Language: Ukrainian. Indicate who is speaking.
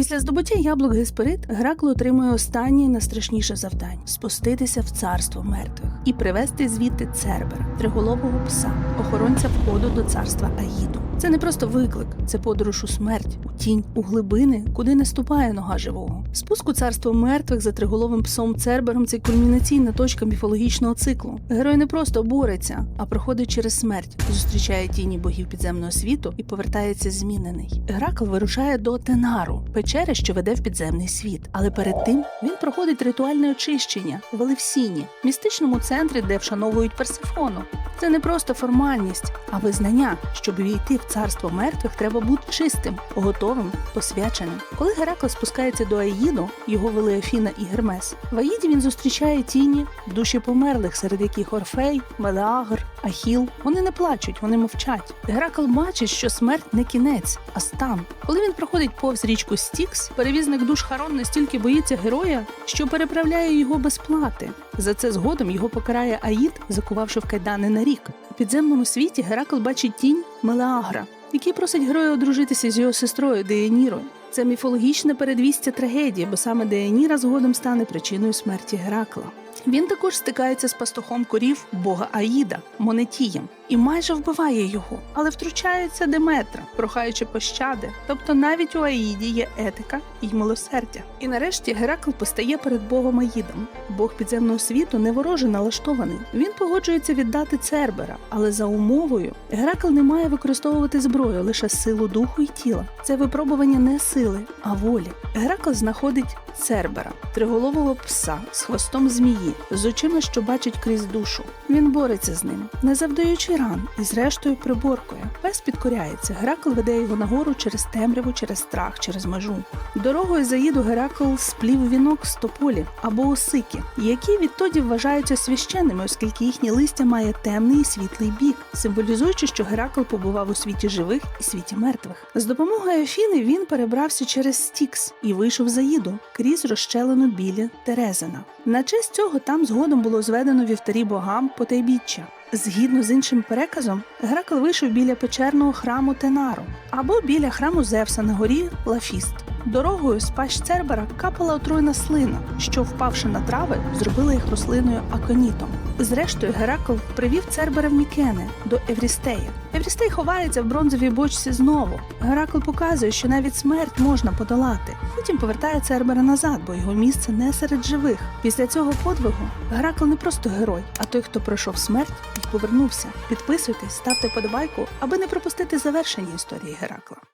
Speaker 1: Після здобуття яблук Гесперид Геракл отримує останнє найстрашніше завдання спуститися в царство мертвих і привезти звідти Цербера, триголового пса, охоронця входу до царства Аїду. Це не просто виклик, це подорож у смерть, у тінь, у глибини, куди не ступає нога живого. Спуск у царство мертвих за триголовим псом Цербером це кульмінаційна точка міфологічного циклу. Герой не просто бореться, а проходить через смерть, зустрічає тіні богів підземного світу і повертається змінений. Геракл вирушає до Тенару, печери, що веде в підземний світ. Але перед тим він проходить ритуальне очищення в Елевсіні, містичному центрі, де вшановують Персифону. Це не просто формальність, а визнання, щоб увійти в царство мертвих, треба бути чистим, готовим, посвяченим. Коли Геракл спускається до Аїду, його вели Афіна і Гермес. В Аїді він зустрічає тіні, душі померлих, серед яких Орфей, Мелеагр, Ахіл. Вони не плачуть, вони мовчать. Геракл бачить, що смерть не кінець, а стан. Коли він проходить повз річку Стікс, перевізник душ Харон настільки боїться героя, що переправляє його без плати. За це згодом його покарає Аїд, закувавши в кайдани на рік. У підземному світі Геракл бачить тінь Мелеагра, який просить героя одружитися з його сестрою Деянірою. Це міфологічне передвістя трагедії, бо саме Деяніра згодом стане причиною смерті Геракла. Він також стикається з пастухом корів бога Аїда, Монетієм, і майже вбиває його, але втручається Деметра, прохаючи пощади. Тобто навіть у Аїді є етика і милосердя. І нарешті Геракл постає перед богом Аїдом. Бог підземного світу не вороже налаштований. Він погоджується віддати Цербера, але за умовою Геракл не має використовувати зброю лише силу духу і тіла. Це випробування не сили, а волі. Геракл знаходить Цербера, триголового пса з хвостом змії, з очима, що бачить крізь душу. Він бореться з ним, не завдаючи ран і зрештою приборкує. Пес підкоряється. Геракл веде його нагору через темряву, через страх, через межу. Дорогою заїду Геракл сплів вінок з тополі або осики, які відтоді вважаються священними, оскільки їхнє листя має темний і світлий бік, символізуючи, що Геракл побував у світі живих і світі мертвих. З допомогою Афіни він перебрався через Стікс і вийшов за їду крізь розщелену біля Терезина. На честь цього там згодом було зведено вівтарі богам потайбіччя. Згідно з іншим переказом, Геракл вийшов біля печерного храму Тенару або біля храму Зевса на горі Лафіст. Дорогою з пащ Цербера капала отруйна слина, що, впавши на трави, зробила їх рослиною аконітом. Зрештою, Геракл привів Цербера в Мікени до Еврістея. Еврістей ховається в бронзовій бочці знову. Геракл показує, що навіть смерть можна подолати. Потім повертає Цербера назад, бо його місце не серед живих. Після цього подвигу Геракл не просто герой, а той, хто пройшов смерть повернувся. Підписуйтесь, ставте подобайку, аби не пропустити завершення історії Геракла.